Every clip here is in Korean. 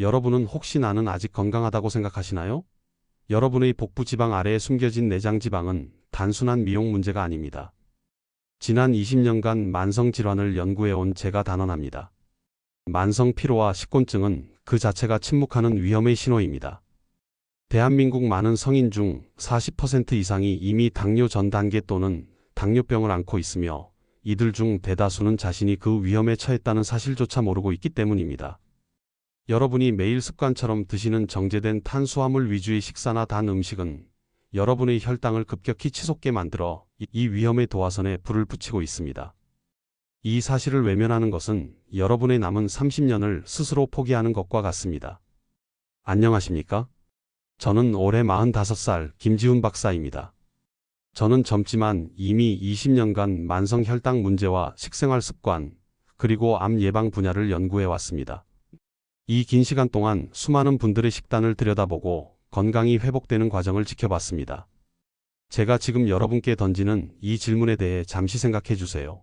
여러분은 혹시 나는 아직 건강하다고 생각하시나요? 여러분의 복부 지방 아래에 숨겨진 내장 지방은 단순한 미용 문제가 아닙니다. 지난 20년간 만성 질환을 연구해온 제가 단언합니다. 만성 피로와 식곤증은 그 자체가 침묵하는 위험의 신호입니다. 대한민국 많은 성인 중 40% 이상이 이미 당뇨 전 단계 또는 당뇨병을 앓고 있으며 이들 중 대다수는 자신이 그 위험에 처했다는 사실조차 모르고 있기 때문입니다. 여러분이 매일 습관처럼 드시는 정제된 탄수화물 위주의 식사나 단 음식은 여러분의 혈당을 급격히 치솟게 만들어 이- 이 위험의 도화선에 불을 붙이고 있습니다. 이 사실을 외면하는 것은 여러분의 남은 30년을 스스로 포기하는 것과 같습니다. 안녕하십니까? 저는 올해 45살 김지훈 박사입니다. 저는 젊지만 이미 20년간 만성 혈당 문제와 식생활 습관, 그리고 암 예방 분야를 연구해 왔습니다. 이 긴 시간 동안 수많은 분들의 식단을 들여다보고 건강이 회복되는 과정을 지켜봤습니다. 제가 지금 여러분께 던지는 이 질문에 대해 잠시 생각해 주세요.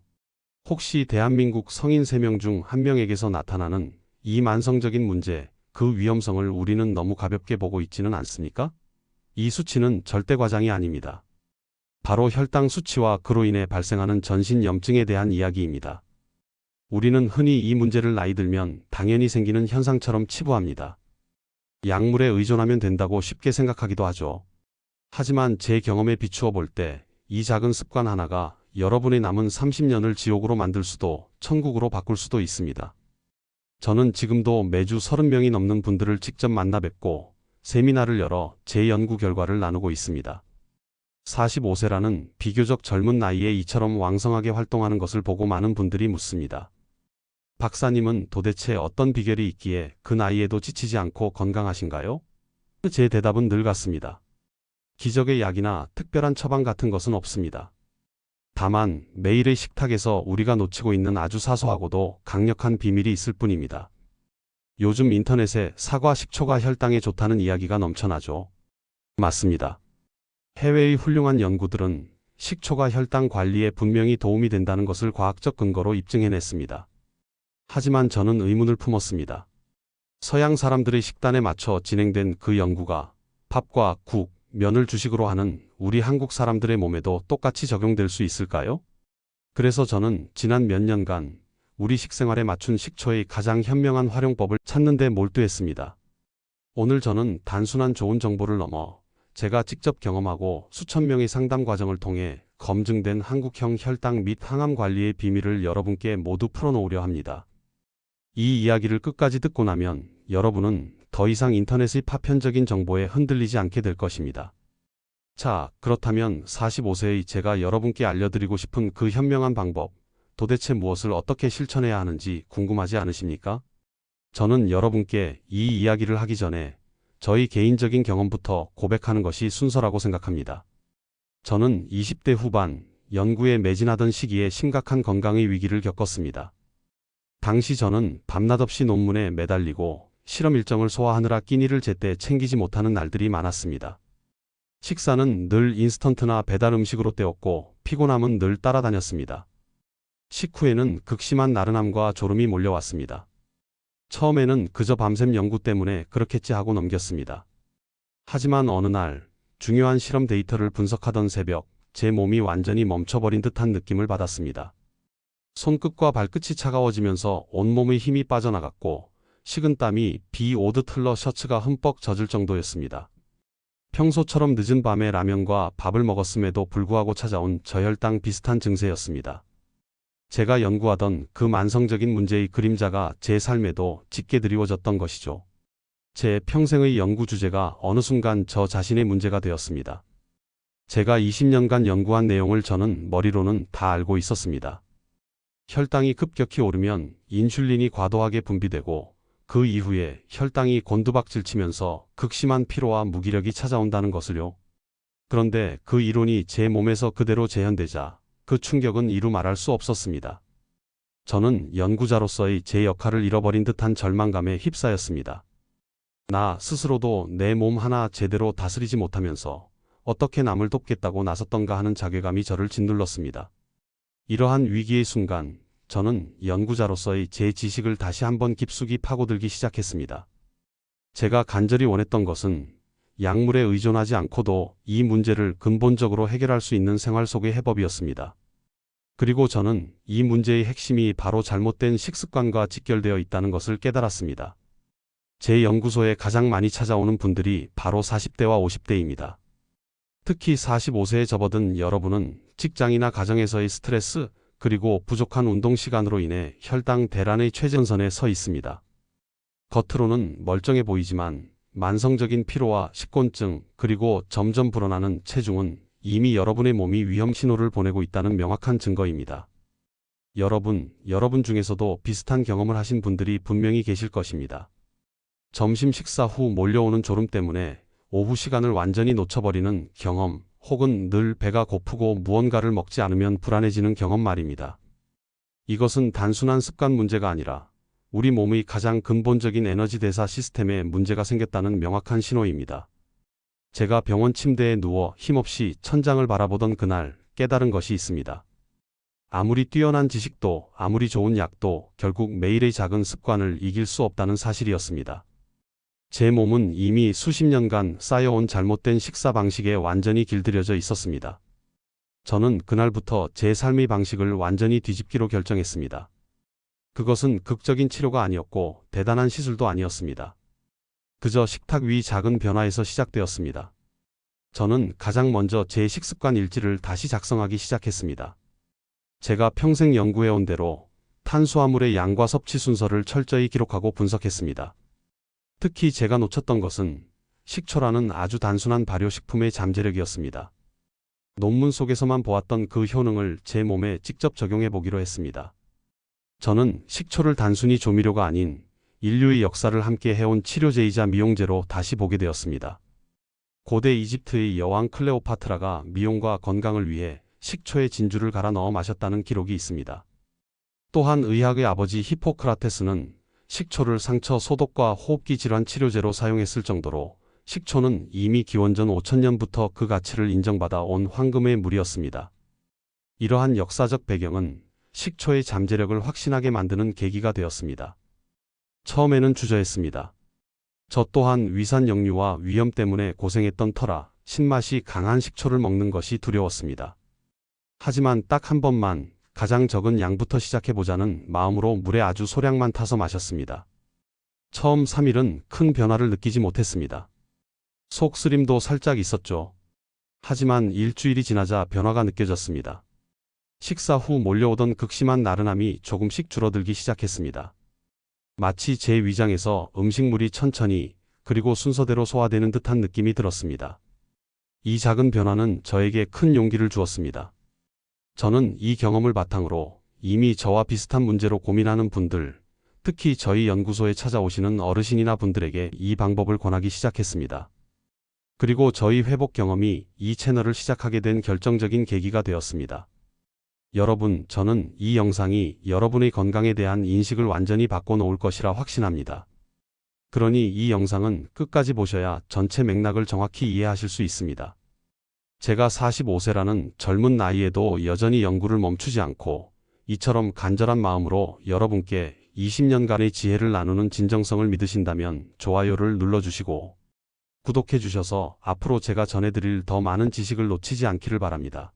혹시 대한민국 성인 3명 중 1명에게서 나타나는 이 만성적인 문제, 그 위험성을 우리는 너무 가볍게 보고 있지는 않습니까? 이 수치는 절대 과장이 아닙니다. 바로 혈당 수치와 그로 인해 발생하는 전신 염증에 대한 이야기입니다. 우리는 흔히 이 문제를 나이 들면 당연히 생기는 현상처럼 치부합니다. 약물에 의존하면 된다고 쉽게 생각하기도 하죠. 하지만 제 경험에 비추어 볼 때 이 작은 습관 하나가 여러분의 남은 30년을 지옥으로 만들 수도 천국으로 바꿀 수도 있습니다. 저는 지금도 매주 30명이 넘는 분들을 직접 만나 뵙고 세미나를 열어 제 연구 결과를 나누고 있습니다. 45세라는 비교적 젊은 나이에 이처럼 왕성하게 활동하는 것을 보고 많은 분들이 묻습니다. 박사님은 도대체 어떤 비결이 있기에 그 나이에도 지치지 않고 건강하신가요? 제 대답은 늘 같습니다. 기적의 약이나 특별한 처방 같은 것은 없습니다. 다만 매일의 식탁에서 우리가 놓치고 있는 아주 사소하고도 강력한 비밀이 있을 뿐입니다. 요즘 인터넷에 사과 식초가 혈당에 좋다는 이야기가 넘쳐나죠. 맞습니다. 해외의 훌륭한 연구들은 식초가 혈당 관리에 분명히 도움이 된다는 것을 과학적 근거로 입증해냈습니다. 하지만 저는 의문을 품었습니다. 서양 사람들의 식단에 맞춰 진행된 그 연구가 밥과 국, 면을 주식으로 하는 우리 한국 사람들의 몸에도 똑같이 적용될 수 있을까요? 그래서 저는 지난 몇 년간 우리 식생활에 맞춘 식초의 가장 현명한 활용법을 찾는 데 몰두했습니다. 오늘 저는 단순한 좋은 정보를 넘어 제가 직접 경험하고 수천 명의 상담 과정을 통해 검증된 한국형 혈당 및 항암 관리의 비밀을 여러분께 모두 풀어놓으려 합니다. 이 이야기를 끝까지 듣고 나면 여러분은 더 이상 인터넷의 파편적인 정보에 흔들리지 않게 될 것입니다. 자, 그렇다면 45세의 제가 여러분께 알려드리고 싶은 그 현명한 방법, 도대체 무엇을 어떻게 실천해야 하는지 궁금하지 않으십니까? 저는 여러분께 이 이야기를 하기 전에 저희 개인적인 경험부터 고백하는 것이 순서라고 생각합니다. 저는 20대 후반 연구에 매진하던 시기에 심각한 건강의 위기를 겪었습니다. 당시 저는 밤낮 없이 논문에 매달리고 실험 일정을 소화하느라 끼니를 제때 챙기지 못하는 날들이 많았습니다. 식사는 늘 인스턴트나 배달 음식으로 때웠고 피곤함은 늘 따라다녔습니다. 식후에는 극심한 나른함과 졸음이 몰려왔습니다. 처음에는 그저 밤샘 연구 때문에 그렇겠지 하고 넘겼습니다. 하지만 어느 날 중요한 실험 데이터를 분석하던 새벽 제 몸이 완전히 멈춰버린 듯한 느낌을 받았습니다. 손끝과 발끝이 차가워지면서 온몸의 힘이 빠져나갔고 식은땀이 비 오듯 흘러 셔츠가 흠뻑 젖을 정도였습니다. 평소처럼 늦은 밤에 라면과 밥을 먹었음에도 불구하고 찾아온 저혈당 비슷한 증세였습니다. 제가 연구하던 그 만성적인 문제의 그림자가 제 삶에도 짙게 드리워졌던 것이죠. 제 평생의 연구 주제가 어느 순간 저 자신의 문제가 되었습니다. 제가 20년간 연구한 내용을 저는 머리로는 다 알고 있었습니다. 혈당이 급격히 오르면 인슐린이 과도하게 분비되고 그 이후에 혈당이 곤두박질 치면서 극심한 피로와 무기력이 찾아온다는 것을요. 그런데 그 이론이 제 몸에서 그대로 재현되자 그 충격은 이루 말할 수 없었습니다. 저는 연구자로서의 제 역할을 잃어버린 듯한 절망감에 휩싸였습니다. 나 스스로도 내 몸 하나 제대로 다스리지 못하면서 어떻게 남을 돕겠다고 나섰던가 하는 자괴감이 저를 짓눌렀습니다. 이러한 위기의 순간 저는 연구자로서의 제 지식을 다시 한번 깊숙이 파고들기 시작했습니다. 제가 간절히 원했던 것은 약물에 의존하지 않고도 이 문제를 근본적으로 해결할 수 있는 생활 속의 해법이었습니다. 그리고 저는 이 문제의 핵심이 바로 잘못된 식습관과 직결되어 있다는 것을 깨달았습니다. 제 연구소에 가장 많이 찾아오는 분들이 바로 40대와 50대입니다. 특히 45세에 접어든 여러분은 직장이나 가정에서의 스트레스, 그리고 부족한 운동 시간으로 인해 혈당 대란의 최전선에 서 있습니다. 겉으로는 멀쩡해 보이지만 만성적인 피로와 식곤증, 그리고 점점 불어나는 체중은 이미 여러분의 몸이 위험 신호를 보내고 있다는 명확한 증거입니다. 여러분, 여러분 중에서도 비슷한 경험을 하신 분들이 분명히 계실 것입니다. 점심 식사 후 몰려오는 졸음 때문에 오후 시간을 완전히 놓쳐버리는 경험, 혹은 늘 배가 고프고 무언가를 먹지 않으면 불안해지는 경험 말입니다. 이것은 단순한 습관 문제가 아니라 우리 몸의 가장 근본적인 에너지 대사 시스템에 문제가 생겼다는 명확한 신호입니다. 제가 병원 침대에 누워 힘없이 천장을 바라보던 그날 깨달은 것이 있습니다. 아무리 뛰어난 지식도 아무리 좋은 약도 결국 매일의 작은 습관을 이길 수 없다는 사실이었습니다. 제 몸은 이미 수십 년간 쌓여온 잘못된 식사 방식에 완전히 길들여져 있었습니다. 저는 그날부터 제 삶의 방식을 완전히 뒤집기로 결정했습니다. 그것은 극적인 치료가 아니었고 대단한 시술도 아니었습니다. 그저 식탁 위 작은 변화에서 시작되었습니다. 저는 가장 먼저 제 식습관 일지를 다시 작성하기 시작했습니다. 제가 평생 연구해온 대로 탄수화물의 양과 섭취 순서를 철저히 기록하고 분석했습니다. 특히 제가 놓쳤던 것은 식초라는 아주 단순한 발효식품의 잠재력이었습니다. 논문 속에서만 보았던 그 효능을 제 몸에 직접 적용해 보기로 했습니다. 저는 식초를 단순히 조미료가 아닌 인류의 역사를 함께 해온 치료제이자 미용제로 다시 보게 되었습니다. 고대 이집트의 여왕 클레오파트라가 미용과 건강을 위해 식초에 진주를 갈아 넣어 마셨다는 기록이 있습니다. 또한 의학의 아버지 히포크라테스는 식초를 상처 소독과 호흡기 질환 치료제로 사용했을 정도로 식초는 이미 기원전 5천년부터 그 가치를 인정받아 온 황금의 물이었습니다. 이러한 역사적 배경은 식초의 잠재력을 확신하게 만드는 계기가 되었습니다. 처음에는 주저했습니다. 저 또한 위산 역류와 위염 때문에 고생했던 터라 신맛이 강한 식초를 먹는 것이 두려웠습니다. 하지만 딱 한 번만 가장 적은 양부터 시작해보자는 마음으로 물에 아주 소량만 타서 마셨습니다. 처음 3일은 큰 변화를 느끼지 못했습니다. 속 쓰림도 살짝 있었죠. 하지만 일주일이 지나자 변화가 느껴졌습니다. 식사 후 몰려오던 극심한 나른함이 조금씩 줄어들기 시작했습니다. 마치 제 위장에서 음식물이 천천히 그리고 순서대로 소화되는 듯한 느낌이 들었습니다. 이 작은 변화는 저에게 큰 용기를 주었습니다. 저는 이 경험을 바탕으로 이미 저와 비슷한 문제로 고민하는 분들, 특히 저희 연구소에 찾아오시는 어르신이나 분들에게 이 방법을 권하기 시작했습니다. 그리고 저희 회복 경험이 이 채널을 시작하게 된 결정적인 계기가 되었습니다. 여러분, 저는 이 영상이 여러분의 건강에 대한 인식을 완전히 바꿔놓을 것이라 확신합니다. 그러니 이 영상은 끝까지 보셔야 전체 맥락을 정확히 이해하실 수 있습니다. 제가 45세라는 젊은 나이에도 여전히 연구를 멈추지 않고 이처럼 간절한 마음으로 여러분께 20년간의 지혜를 나누는 진정성을 믿으신다면 좋아요를 눌러주시고 구독해 주셔서 앞으로 제가 전해드릴 더 많은 지식을 놓치지 않기를 바랍니다.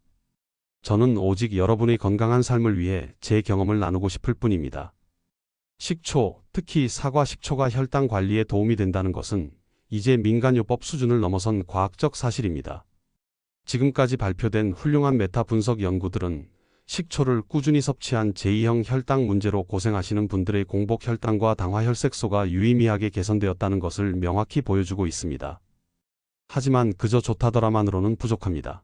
저는 오직 여러분의 건강한 삶을 위해 제 경험을 나누고 싶을 뿐입니다. 식초, 특히 사과 식초가 혈당 관리에 도움이 된다는 것은 이제 민간요법 수준을 넘어선 과학적 사실입니다. 지금까지 발표된 훌륭한 메타 분석 연구들은 식초를 꾸준히 섭취한 제2형 혈당 문제로 고생하시는 분들의 공복 혈당과 당화 혈색소가 유의미하게 개선되었다는 것을 명확히 보여주고 있습니다. 하지만 그저 좋다더라만으로는 부족합니다.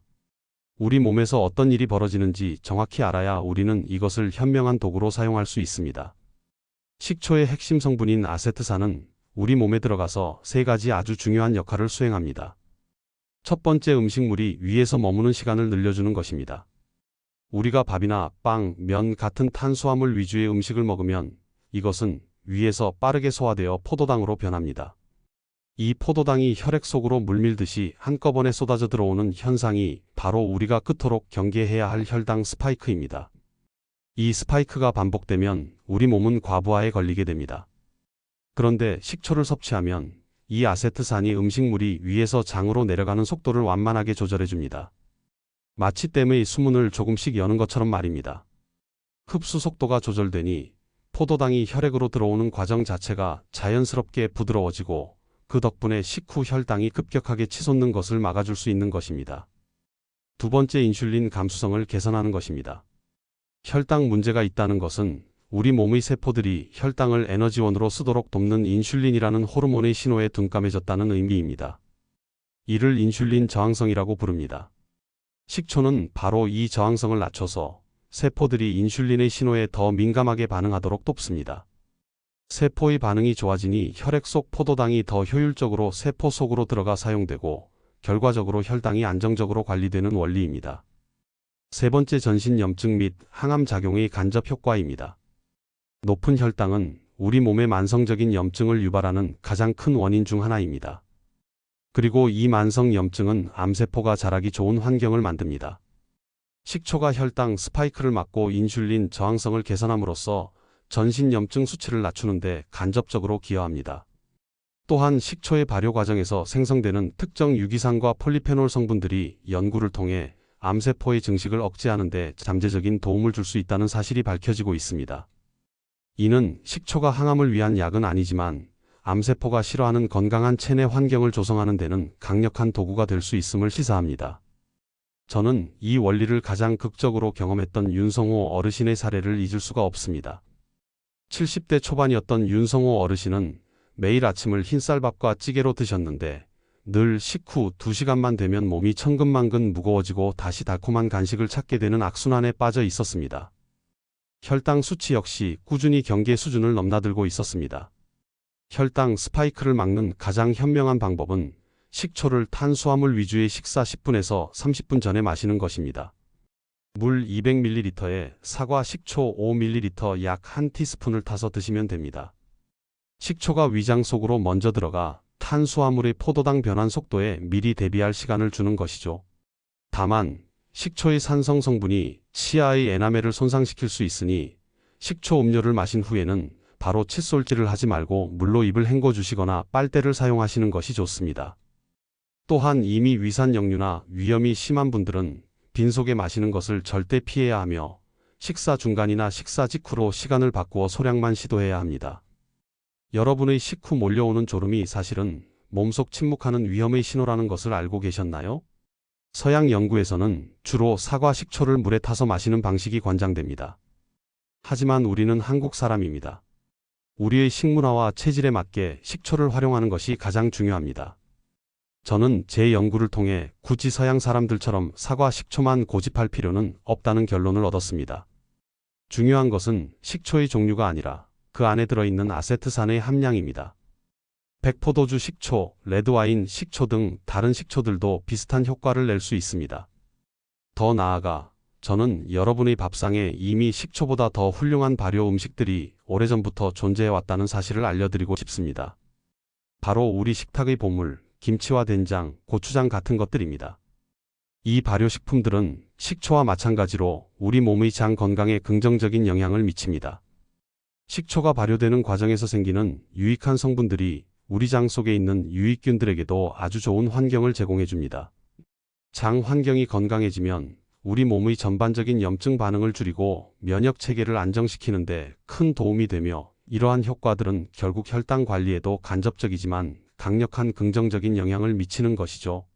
우리 몸에서 어떤 일이 벌어지는지 정확히 알아야 우리는 이것을 현명한 도구로 사용할 수 있습니다. 식초의 핵심 성분인 아세트산은 우리 몸에 들어가서 세 가지 아주 중요한 역할을 수행합니다. 첫 번째 음식물이 위에서 머무는 시간을 늘려주는 것입니다. 우리가 밥이나 빵, 면 같은 탄수화물 위주의 음식을 먹으면 이것은 위에서 빠르게 소화되어 포도당으로 변합니다. 이 포도당이 혈액 속으로 물밀듯이 한꺼번에 쏟아져 들어오는 현상이 바로 우리가 그토록 경계해야 할 혈당 스파이크입니다. 이 스파이크가 반복되면 우리 몸은 과부하에 걸리게 됩니다. 그런데 식초를 섭취하면 이 아세트산이 음식물이 위에서 장으로 내려가는 속도를 완만하게 조절해 줍니다. 마치 댐의 수문을 조금씩 여는 것처럼 말입니다. 흡수 속도가 조절되니 포도당이 혈액으로 들어오는 과정 자체가 자연스럽게 부드러워지고 그 덕분에 식후 혈당이 급격하게 치솟는 것을 막아줄 수 있는 것입니다. 두 번째 인슐린 감수성을 개선하는 것입니다. 혈당 문제가 있다는 것은 우리 몸의 세포들이 혈당을 에너지원으로 쓰도록 돕는 인슐린이라는 호르몬의 신호에 둔감해졌다는 의미입니다. 이를 인슐린 저항성이라고 부릅니다. 식초는 바로 이 저항성을 낮춰서 세포들이 인슐린의 신호에 더 민감하게 반응하도록 돕습니다. 세포의 반응이 좋아지니 혈액 속 포도당이 더 효율적으로 세포 속으로 들어가 사용되고 결과적으로 혈당이 안정적으로 관리되는 원리입니다. 세 번째 전신 염증 및 항암 작용의 간접 효과입니다. 높은 혈당은 우리 몸의 만성적인 염증을 유발하는 가장 큰 원인 중 하나입니다. 그리고 이 만성 염증은 암세포가 자라기 좋은 환경을 만듭니다. 식초가 혈당 스파이크를 막고 인슐린 저항성을 개선함으로써 전신 염증 수치를 낮추는데 간접적으로 기여합니다. 또한 식초의 발효 과정에서 생성되는 특정 유기산과 폴리페놀 성분들이 연구를 통해 암세포의 증식을 억제하는 데 잠재적인 도움을 줄 수 있다는 사실이 밝혀지고 있습니다. 이는 식초가 항암을 위한 약은 아니지만 암세포가 싫어하는 건강한 체내 환경을 조성하는 데는 강력한 도구가 될 수 있음을 시사합니다. 저는 이 원리를 가장 극적으로 경험했던 윤성호 어르신의 사례를 잊을 수가 없습니다. 70대 초반이었던 윤성호 어르신은 매일 아침을 흰쌀밥과 찌개로 드셨는데 늘 식후 2시간만 되면 몸이 천근만근 무거워지고 다시 달콤한 간식을 찾게 되는 악순환에 빠져 있었습니다. 혈당 수치 역시 꾸준히 경계 수준을 넘나들고 있었습니다. 혈당 스파이크를 막는 가장 현명한 방법은 식초를 탄수화물 위주의 식사 10분에서 30분 전에 마시는 것입니다. 물 200ml에 사과 식초 5ml 약 1티스푼을 타서 드시면 됩니다. 식초가 위장 속으로 먼저 들어가 탄수화물의 포도당 변환 속도에 미리 대비할 시간을 주는 것이죠. 다만 식초의 산성 성분이 치아의 에나멜을 손상시킬 수 있으니 식초 음료를 마신 후에는 바로 칫솔질을 하지 말고 물로 입을 헹궈 주시거나 빨대를 사용하시는 것이 좋습니다. 또한 이미 위산 역류나 위염이 심한 분들은 빈속에 마시는 것을 절대 피해야 하며 식사 중간이나 식사 직후로 시간을 바꾸어 소량만 시도해야 합니다. 여러분의 식후 몰려오는 졸음이 사실은 몸속 침묵하는 위험의 신호라는 것을 알고 계셨나요? 서양 연구에서는 주로 사과 식초를 물에 타서 마시는 방식이 권장됩니다. 하지만 우리는 한국 사람입니다. 우리의 식문화와 체질에 맞게 식초를 활용하는 것이 가장 중요합니다. 저는 제 연구를 통해 굳이 서양 사람들처럼 사과 식초만 고집할 필요는 없다는 결론을 얻었습니다. 중요한 것은 식초의 종류가 아니라 그 안에 들어있는 아세트산의 함량입니다. 백포도주 식초, 레드와인 식초 등 다른 식초들도 비슷한 효과를 낼 수 있습니다. 더 나아가 저는 여러분의 밥상에 이미 식초보다 더 훌륭한 발효 음식들이 오래전부터 존재해 왔다는 사실을 알려드리고 싶습니다. 바로 우리 식탁의 보물, 김치와 된장, 고추장 같은 것들입니다. 이 발효식품들은 식초와 마찬가지로 우리 몸의 장 건강에 긍정적인 영향을 미칩니다. 식초가 발효되는 과정에서 생기는 유익한 성분들이 우리 장 속에 있는 유익균들에게도 아주 좋은 환경을 제공해 줍니다. 장 환경이 건강해지면 우리 몸의 전반적인 염증 반응을 줄이고 면역 체계를 안정시키는데 큰 도움이 되며 이러한 효과들은 결국 혈당 관리에도 간접적이지만 강력한 긍정적인 영향을 미치는 것이죠.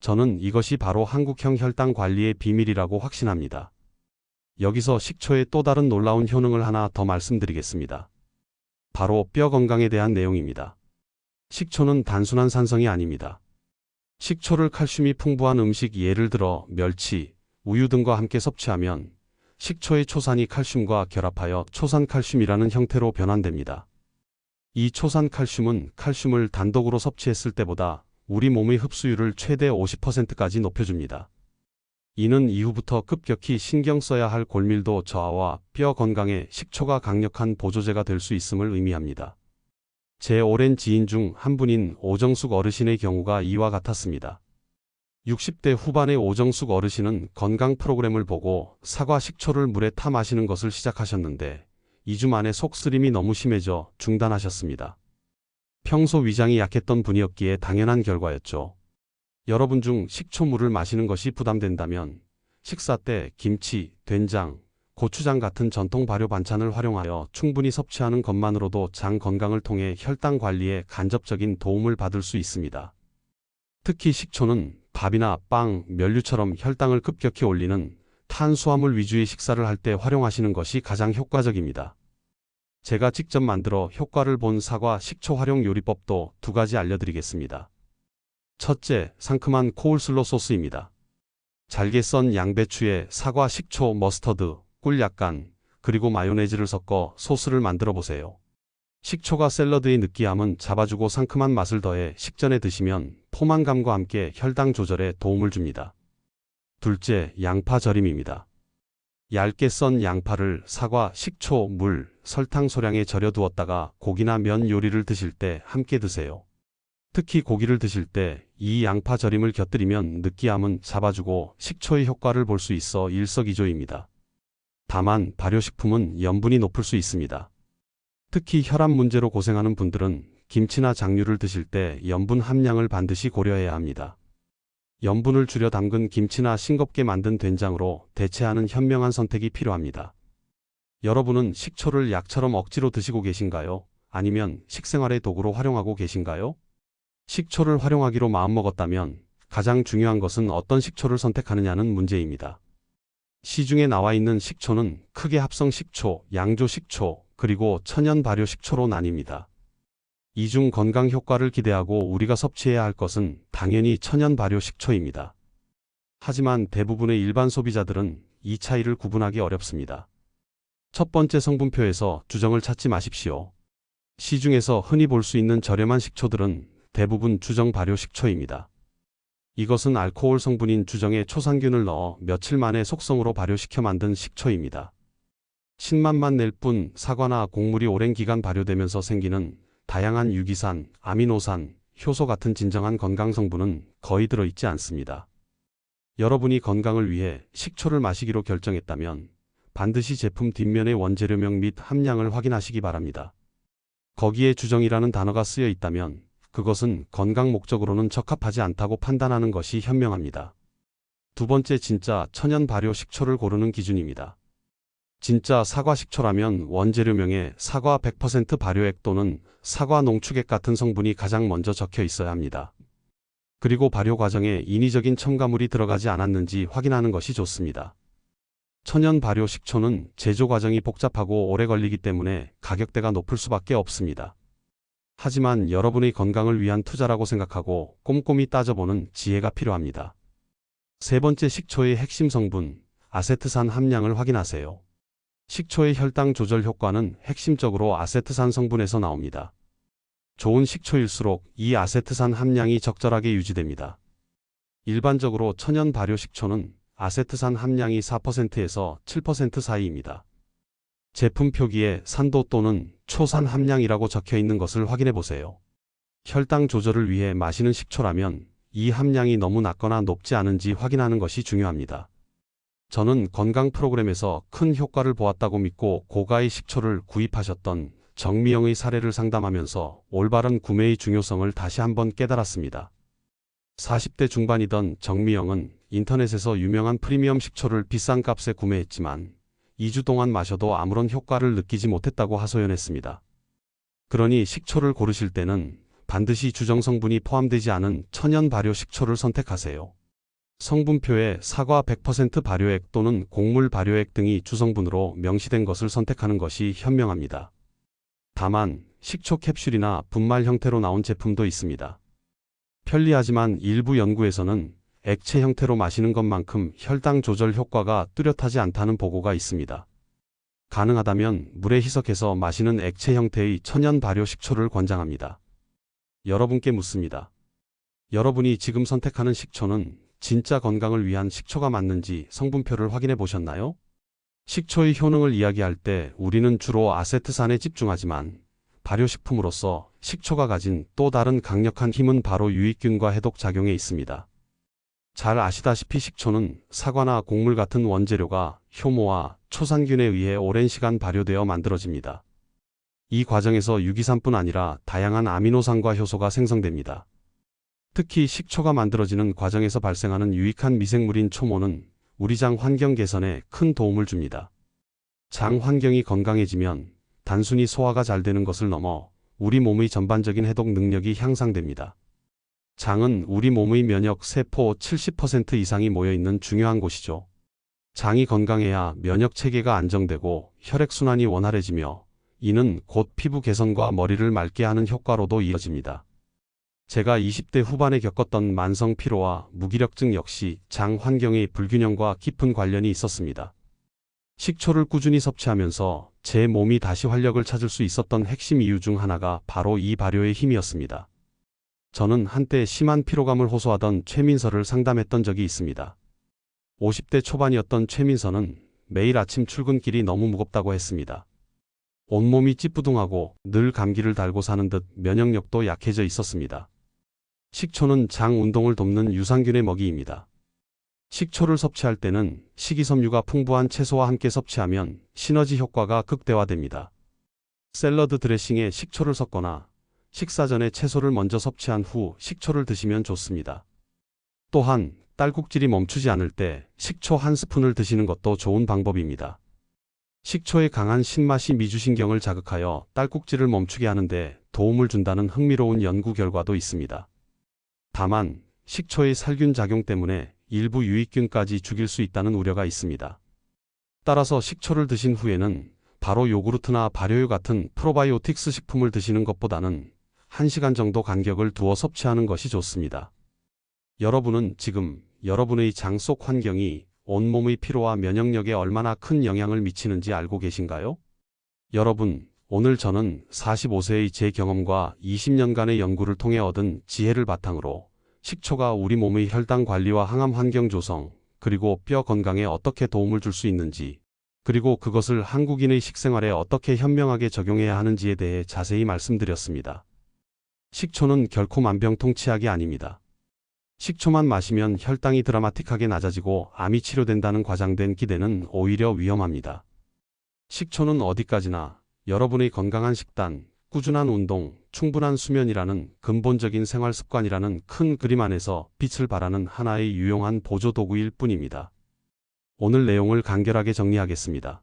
저는 이것이 바로 한국형 혈당 관리의 비밀이라고 확신합니다. 여기서 식초의 또 다른 놀라운 효능을 하나 더 말씀드리겠습니다. 바로 뼈 건강에 대한 내용입니다. 식초는 단순한 산성이 아닙니다. 식초를 칼슘이 풍부한 음식 예를 들어 멸치, 우유 등과 함께 섭취하면 식초의 초산이 칼슘과 결합하여 초산칼슘이라는 형태로 변환됩니다. 이 초산칼슘은 칼슘을 단독으로 섭취했을 때보다 우리 몸의 흡수율을 최대 50%까지 높여줍니다. 이는 이후부터 급격히 신경 써야 할 골밀도 저하와 뼈 건강에 식초가 강력한 보조제가 될 수 있음을 의미합니다. 제 오랜 지인 중 한 분인 오정숙 어르신의 경우가 이와 같았습니다. 60대 후반의 오정숙 어르신은 건강 프로그램을 보고 사과 식초를 물에 타 마시는 것을 시작하셨는데 2주 만에 속쓰림이 너무 심해져 중단하셨습니다. 평소 위장이 약했던 분이었기에 당연한 결과였죠. 여러분 중 식초물을 마시는 것이 부담된다면 식사 때 김치, 된장, 고추장 같은 전통 발효 반찬을 활용하여 충분히 섭취하는 것만으로도 장 건강을 통해 혈당 관리에 간접적인 도움을 받을 수 있습니다. 특히 식초는 밥이나 빵, 면류처럼 혈당을 급격히 올리는 탄수화물 위주의 식사를 할 때 활용하시는 것이 가장 효과적입니다. 제가 직접 만들어 효과를 본 사과 식초 활용 요리법도 두 가지 알려드리겠습니다. 첫째, 상큼한 코울슬로 소스입니다. 잘게 썬 양배추에 사과 식초 머스터드, 꿀 약간, 그리고 마요네즈를 섞어 소스를 만들어 보세요. 식초가 샐러드의 느끼함은 잡아주고 상큼한 맛을 더해 식전에 드시면 포만감과 함께 혈당 조절에 도움을 줍니다. 둘째, 양파 절임입니다. 얇게 썬 양파를 사과, 식초, 물, 설탕 소량에 절여 두었다가 고기나 면 요리를 드실 때 함께 드세요. 특히 고기를 드실 때 이 양파 절임을 곁들이면 느끼함은 잡아주고 식초의 효과를 볼 수 있어 일석이조입니다. 다만 발효식품은 염분이 높을 수 있습니다. 특히 혈압 문제로 고생하는 분들은 김치나 장류를 드실 때 염분 함량을 반드시 고려해야 합니다. 염분을 줄여 담근 김치나 싱겁게 만든 된장으로 대체하는 현명한 선택이 필요합니다. 여러분은 식초를 약처럼 억지로 드시고 계신가요? 아니면 식생활의 도구로 활용하고 계신가요? 식초를 활용하기로 마음먹었다면 가장 중요한 것은 어떤 식초를 선택하느냐는 문제입니다. 시중에 나와 있는 식초는 크게 합성 식초, 양조 식초, 그리고 천연 발효 식초로 나뉩니다. 이중 건강 효과를 기대하고 우리가 섭취해야 할 것은 당연히 천연 발효 식초입니다. 하지만 대부분의 일반 소비자들은 이 차이를 구분하기 어렵습니다. 첫 번째 성분표에서 주정을 찾지 마십시오. 시중에서 흔히 볼 수 있는 저렴한 식초들은 대부분 주정 발효 식초입니다. 이것은 알코올 성분인 주정에 초산균을 넣어 며칠 만에 속성으로 발효시켜 만든 식초입니다. 신맛만 낼 뿐 사과나 곡물이 오랜 기간 발효되면서 생기는 다양한 유기산, 아미노산, 효소 같은 진정한 건강 성분은 거의 들어있지 않습니다. 여러분이 건강을 위해 식초를 마시기로 결정했다면 반드시 제품 뒷면의 원재료명 및 함량을 확인하시기 바랍니다. 거기에 주정이라는 단어가 쓰여 있다면 그것은 건강 목적으로는 적합하지 않다고 판단하는 것이 현명합니다. 두 번째 진짜 천연 발효 식초를 고르는 기준입니다. 진짜 사과 식초라면 원재료명에 사과 100% 발효액 또는 사과 농축액 같은 성분이 가장 먼저 적혀 있어야 합니다. 그리고 발효 과정에 인위적인 첨가물이 들어가지 않았는지 확인하는 것이 좋습니다. 천연 발효 식초는 제조 과정이 복잡하고 오래 걸리기 때문에 가격대가 높을 수밖에 없습니다. 하지만 여러분의 건강을 위한 투자라고 생각하고 꼼꼼히 따져보는 지혜가 필요합니다. 세 번째 식초의 핵심 성분, 아세트산 함량을 확인하세요. 식초의 혈당 조절 효과는 핵심적으로 아세트산 성분에서 나옵니다. 좋은 식초일수록 이 아세트산 함량이 적절하게 유지됩니다. 일반적으로 천연 발효 식초는 아세트산 함량이 4%에서 7% 사이입니다. 제품 표기에 산도 또는 초산 함량이라고 적혀 있는 것을 확인해 보세요. 혈당 조절을 위해 마시는 식초라면 이 함량이 너무 낮거나 높지 않은지 확인하는 것이 중요합니다. 저는 건강 프로그램에서 큰 효과를 보았다고 믿고 고가의 식초를 구입하셨던 정미영의 사례를 상담하면서 올바른 구매의 중요성을 다시 한번 깨달았습니다. 40대 중반이던 정미영은 인터넷에서 유명한 프리미엄 식초를 비싼 값에 구매했지만 2주 동안 마셔도 아무런 효과를 느끼지 못했다고 하소연했습니다. 그러니 식초를 고르실 때는 반드시 주정 성분이 포함되지 않은 천연 발효 식초를 선택하세요. 성분표에 사과 100% 발효액 또는 곡물 발효액 등이 주성분으로 명시된 것을 선택하는 것이 현명합니다. 다만 식초 캡슐이나 분말 형태로 나온 제품도 있습니다. 편리하지만 일부 연구에서는 액체 형태로 마시는 것만큼 혈당 조절 효과가 뚜렷하지 않다는 보고가 있습니다. 가능하다면 물에 희석해서 마시는 액체 형태의 천연 발효 식초를 권장합니다. 여러분께 묻습니다. 여러분이 지금 선택하는 식초는 진짜 건강을 위한 식초가 맞는지 성분표를 확인해 보셨나요? 식초의 효능을 이야기할 때 우리는 주로 아세트산에 집중하지만 발효식품으로서 식초가 가진 또 다른 강력한 힘은 바로 유익균과 해독 작용에 있습니다. 잘 아시다시피 식초는 사과나 곡물 같은 원재료가 효모와 초산균에 의해 오랜 시간 발효되어 만들어집니다. 이 과정에서 유기산뿐 아니라 다양한 아미노산과 효소가 생성됩니다. 특히 식초가 만들어지는 과정에서 발생하는 유익한 미생물인 초모는 우리 장 환경 개선에 큰 도움을 줍니다. 장 환경이 건강해지면 단순히 소화가 잘 되는 것을 넘어 우리 몸의 전반적인 해독 능력이 향상됩니다. 장은 우리 몸의 면역 세포 70% 이상이 모여 있는 중요한 곳이죠. 장이 건강해야 면역 체계가 안정되고 혈액순환이 원활해지며 이는 곧 피부 개선과 머리를 맑게 하는 효과로도 이어집니다. 제가 20대 후반에 겪었던 만성 피로와 무기력증 역시 장 환경의 불균형과 깊은 관련이 있었습니다. 식초를 꾸준히 섭취하면서 제 몸이 다시 활력을 찾을 수 있었던 핵심 이유 중 하나가 바로 이 발효의 힘이었습니다. 저는 한때 심한 피로감을 호소하던 최민서를 상담했던 적이 있습니다. 50대 초반이었던 최민서는 매일 아침 출근길이 너무 무겁다고 했습니다. 온몸이 찌뿌둥하고 늘 감기를 달고 사는 듯 면역력도 약해져 있었습니다. 식초는 장 운동을 돕는 유산균의 먹이입니다. 식초를 섭취할 때는 식이섬유가 풍부한 채소와 함께 섭취하면 시너지 효과가 극대화됩니다. 샐러드 드레싱에 식초를 섞거나 식사 전에 채소를 먼저 섭취한 후 식초를 드시면 좋습니다. 또한 딸꾹질이 멈추지 않을 때 식초 한 스푼을 드시는 것도 좋은 방법입니다. 식초의 강한 신맛이 미주신경을 자극하여 딸꾹질을 멈추게 하는데 도움을 준다는 흥미로운 연구 결과도 있습니다. 다만 식초의 살균 작용 때문에 일부 유익균까지 죽일 수 있다는 우려가 있습니다. 따라서 식초를 드신 후에는 바로 요구르트나 발효유 같은 프로바이오틱스 식품을 드시는 것보다는 1시간 정도 간격을 두어 섭취하는 것이 좋습니다. 여러분은 지금 여러분의 장 속 환경이 온몸의 피로와 면역력에 얼마나 큰 영향을 미치는지 알고 계신가요? 여러분, 오늘 저는 45세의 제 경험과 20년간의 연구를 통해 얻은 지혜를 바탕으로 식초가 우리 몸의 혈당 관리와 항암 환경 조성, 그리고 뼈 건강에 어떻게 도움을 줄 수 있는지, 그리고 그것을 한국인의 식생활에 어떻게 현명하게 적용해야 하는지에 대해 자세히 말씀드렸습니다. 식초는 결코 만병통치약이 아닙니다. 식초만 마시면 혈당이 드라마틱하게 낮아지고 암이 치료된다는 과장된 기대는 오히려 위험합니다. 식초는 어디까지나 여러분의 건강한 식단, 꾸준한 운동, 충분한 수면이라는 근본적인 생활 습관이라는 큰 그림 안에서 빛을 발하는 하나의 유용한 보조 도구일 뿐입니다. 오늘 내용을 간결하게 정리하겠습니다.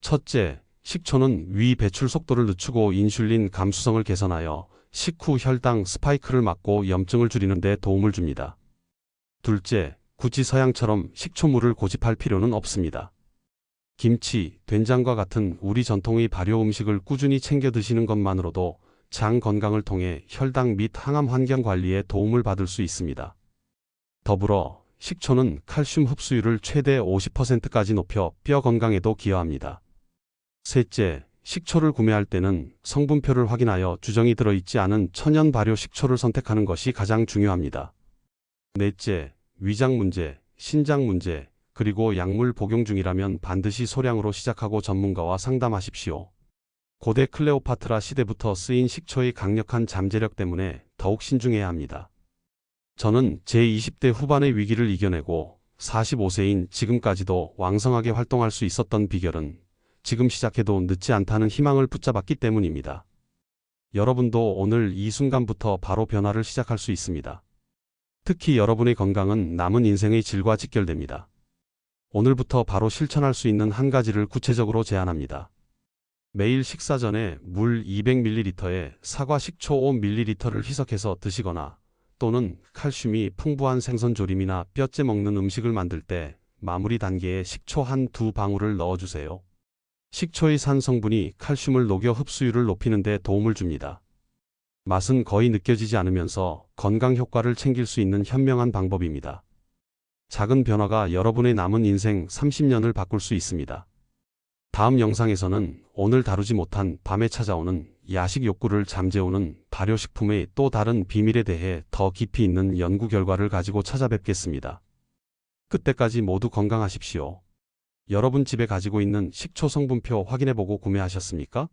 첫째, 식초는 위 배출 속도를 늦추고 인슐린 감수성을 개선하여 식후 혈당 스파이크를 막고 염증을 줄이는 데 도움을 줍니다. 둘째, 굳이 서양처럼 식초물을 고집할 필요는 없습니다. 김치, 된장과 같은 우리 전통의 발효 음식을 꾸준히 챙겨 드시는 것만으로도 장 건강을 통해 혈당 및 항암 환경 관리에 도움을 받을 수 있습니다. 더불어 식초는 칼슘 흡수율을 최대 50%까지 높여 뼈 건강에도 기여합니다. 셋째, 식초를 구매할 때는 성분표를 확인하여 주정이 들어있지 않은 천연 발효 식초를 선택하는 것이 가장 중요합니다. 넷째, 위장 문제, 신장 문제, 그리고 약물 복용 중이라면 반드시 소량으로 시작하고 전문가와 상담하십시오. 고대 클레오파트라 시대부터 쓰인 식초의 강력한 잠재력 때문에 더욱 신중해야 합니다. 저는 제 20대 후반의 위기를 이겨내고 45세인 지금까지도 왕성하게 활동할 수 있었던 비결은 지금 시작해도 늦지 않다는 희망을 붙잡았기 때문입니다. 여러분도 오늘 이 순간부터 바로 변화를 시작할 수 있습니다. 특히 여러분의 건강은 남은 인생의 질과 직결됩니다. 오늘부터 바로 실천할 수 있는 한 가지를 구체적으로 제안합니다. 매일 식사 전에 물 200ml에 사과 식초 5ml를 희석해서 드시거나 또는 칼슘이 풍부한 생선 조림이나 뼈째 먹는 음식을 만들 때 마무리 단계에 식초 한 두 방울을 넣어주세요. 식초의 산 성분이 칼슘을 녹여 흡수율을 높이는 데 도움을 줍니다. 맛은 거의 느껴지지 않으면서 건강 효과를 챙길 수 있는 현명한 방법입니다. 작은 변화가 여러분의 남은 인생 30년을 바꿀 수 있습니다. 다음 영상에서는 오늘 다루지 못한 밤에 찾아오는 야식 욕구를 잠재우는 발효식품의 또 다른 비밀에 대해 더 깊이 있는 연구 결과를 가지고 찾아뵙겠습니다. 그때까지 모두 건강하십시오. 여러분 집에 가지고 있는 식초 성분표 확인해보고 구매하셨습니까?